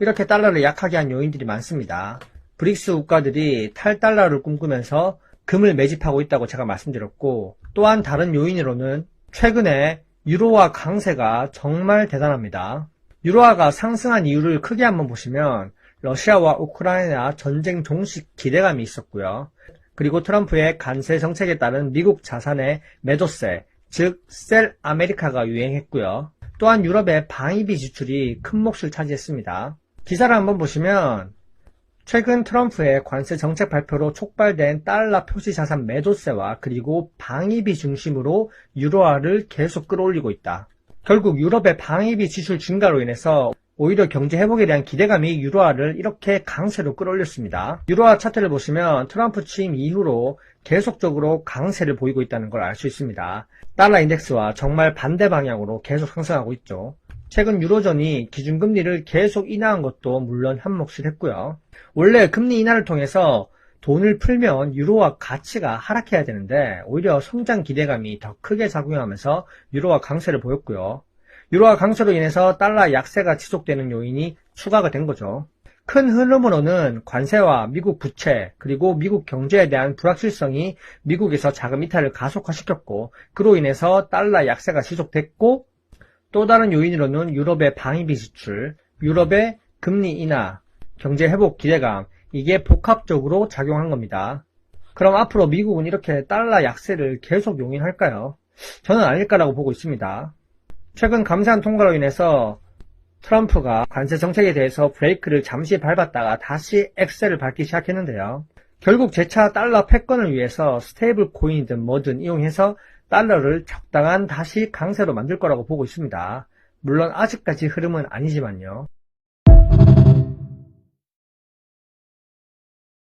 이렇게 달러를 약하게 한 요인들이 많습니다. 브릭스 국가들이 탈달러를 꿈꾸면서 금을 매집하고 있다고 제가 말씀드렸고 또한 다른 요인으로는 최근에 유로화 강세가 정말 대단합니다. 유로화가 상승한 이유를 크게 한번 보시면 러시아와 우크라이나 전쟁 종식 기대감이 있었고요. 그리고 트럼프의 관세 정책에 따른 미국 자산의 매도세, 즉 셀 아메리카가 유행했고요. 또한 유럽의 방위비 지출이 큰 몫을 차지했습니다. 기사를 한번 보시면 최근 트럼프의 관세 정책 발표로 촉발된 달러 표시 자산 매도세와 그리고 방위비 중심으로 유로화를 계속 끌어올리고 있다. 결국 유럽의 방위비 지출 증가로 인해서 오히려 경제 회복에 대한 기대감이 유로화를 이렇게 강세로 끌어올렸습니다. 유로화 차트를 보시면 트럼프 취임 이후로 계속적으로 강세를 보이고 있다는 걸 알 수 있습니다. 달러 인덱스와 정말 반대 방향으로 계속 상승하고 있죠. 최근 유로존이 기준금리를 계속 인하한 것도 물론 한 몫을 했고요. 원래 금리 인하를 통해서 돈을 풀면 유로화 가치가 하락해야 되는데 오히려 성장 기대감이 더 크게 작용하면서 유로화 강세를 보였고요. 유로화 강세로 인해서 달러 약세가 지속되는 요인이 추가가 된 거죠. 큰 흐름으로는 관세와 미국 부채 그리고 미국 경제에 대한 불확실성이 미국에서 자금 이탈을 가속화시켰고 그로 인해서 달러 약세가 지속됐고 또 다른 요인으로는 유럽의 방위비 지출, 유럽의 금리 인하, 경제 회복 기대감 이게 복합적으로 작용한 겁니다. 그럼 앞으로 미국은 이렇게 달러 약세를 계속 용인할까요? 저는 아닐 거라고 보고 있습니다. 최근 감사한 통과로 인해서 트럼프가 관세 정책에 대해서 브레이크를 잠시 밟았다가 다시 엑셀을 밟기 시작했는데요. 결국 재차 달러 패권을 위해서 스테이블 코인이든 뭐든 이용해서 달러를 적당한 다시 강세로 만들 거라고 보고 있습니다. 물론 아직까지 흐름은 아니지만요.